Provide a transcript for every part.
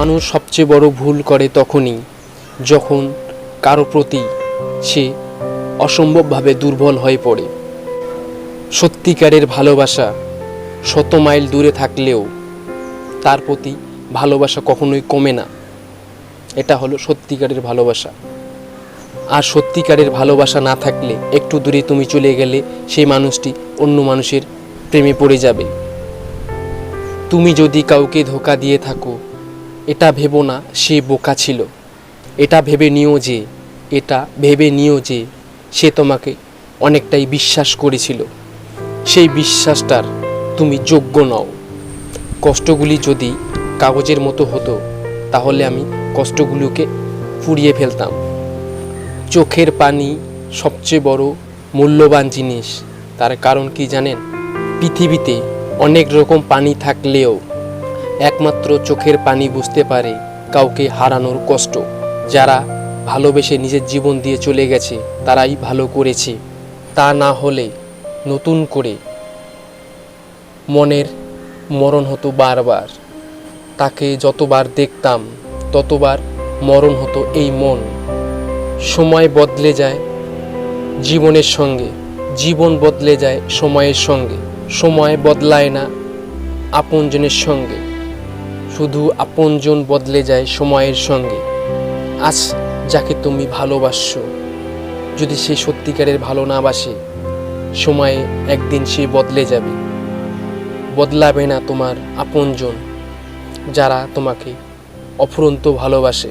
মানুষ সবচেয়ে বড় ভুল করে তখনই, যখন কারও প্রতি সে অসম্ভবভাবে দুর্বল হয়ে পড়ে। সত্যিকারের ভালোবাসা শত মাইল দূরে থাকলেও তার প্রতি ভালোবাসা কখনোই কমে না। এটা হলো সত্যিকারের ভালোবাসা। আর সত্যিকারের ভালোবাসা না থাকলে একটু দূরে তুমি চলে গেলে সেই মানুষটি অন্য মানুষের প্রেমে পড়ে যাবে। তুমি যদি কাউকে ধোকা দিয়ে থাকো এটা ভেবো না, সে বোকা ছিল। এটা ভেবে নিও যে, এটা ভেবে নিও যে, সে তোমাকে অনেকটাই বিশ্বাস করেছিল। সেই বিশ্বাসটার তুমি যোগ্য নও। কষ্টগুলি যদি কাগজের মতো হতো, তাহলে আমি কষ্টগুলোকে ফুরিয়ে ফেলতাম। চোখের পানি সবচেয়ে বড় মূল্যবান জিনিস। তার কারণ কি জানেন? পৃথিবীতে অনেক রকম পানি থাকলেও একমাত্র চোখের পানি বুঝতে পারে কাউকে হারানোর কষ্ট। যারা ভালোবেসে নিজের জীবন দিয়ে চলে গেছে, তারাই ভালো করেছে। তা না হলে নতুন করে মনের মরণ হতো বারবার। তাকে যতবার দেখতাম, ততবার মরণ হতো এই মন। সময় বদলে যায় জীবনের সঙ্গে, জীবন বদলে যায় সময়ের সঙ্গে। সময় বদলায় না আপনজনের সঙ্গে। শুধু আপনজন বদলে যায় সময়ের সঙ্গে। আজ যাকে তুমি ভালোবাসছো, যদি সে সত্যিকারের ভালো না বাসে, সময়ে একদিন সে বদলে যাবে। বদলাবে না তোমার আপনজন, যারা তোমাকে অফুরন্ত ভালোবাসে।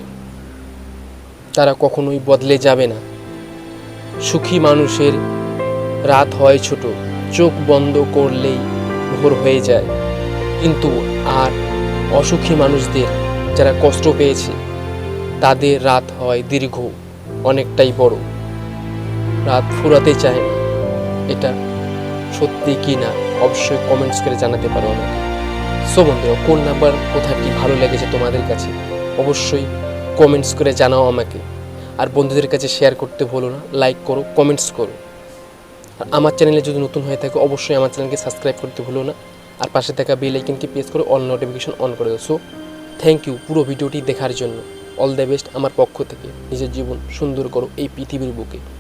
তারা কখনোই বদলে যাবে না। সুখী মানুষের রাত হয় ছোট, চোখ বন্ধ করলেই ভোর হয়ে যায়। কিন্তু আর অসুখী মানুষদের যারা কষ্ট পেয়েছে, তাদের রাত হয় দীর্ঘ, অনেকটাই বড়। রাত ফুরাতে চায় না। এটা সত্যি কি না, অবশ্যই কমেন্টস করে জানাতে পারো আমাকে। সো বন্ধুরা, কোন নাম্বার কোথায় কি ভালো লেগেছে তোমাদের কাছে, অবশ্যই কমেন্টস করে জানাও আমাকে। আর বন্ধুদের কাছে শেয়ার করতে ভুলো না লাইক করো কমেন্টস করো। আর আমার চ্যানেলে যদি নতুন হয়ে থাকে, অবশ্যই আমার চ্যানেলকে সাবস্ক্রাইব করতে ভুলো না। আর পাশে থাকা বেল আইকনকে প্রেস করে অল নোটিফিকেশন অন করে সো থ্যাংক ইউ পুরো ভিডিওটি দেখার জন্য। অল দ্য বেস্ট আমার পক্ষ থেকে। নিজের জীবন সুন্দর করো এই পৃথিবীর বুকে।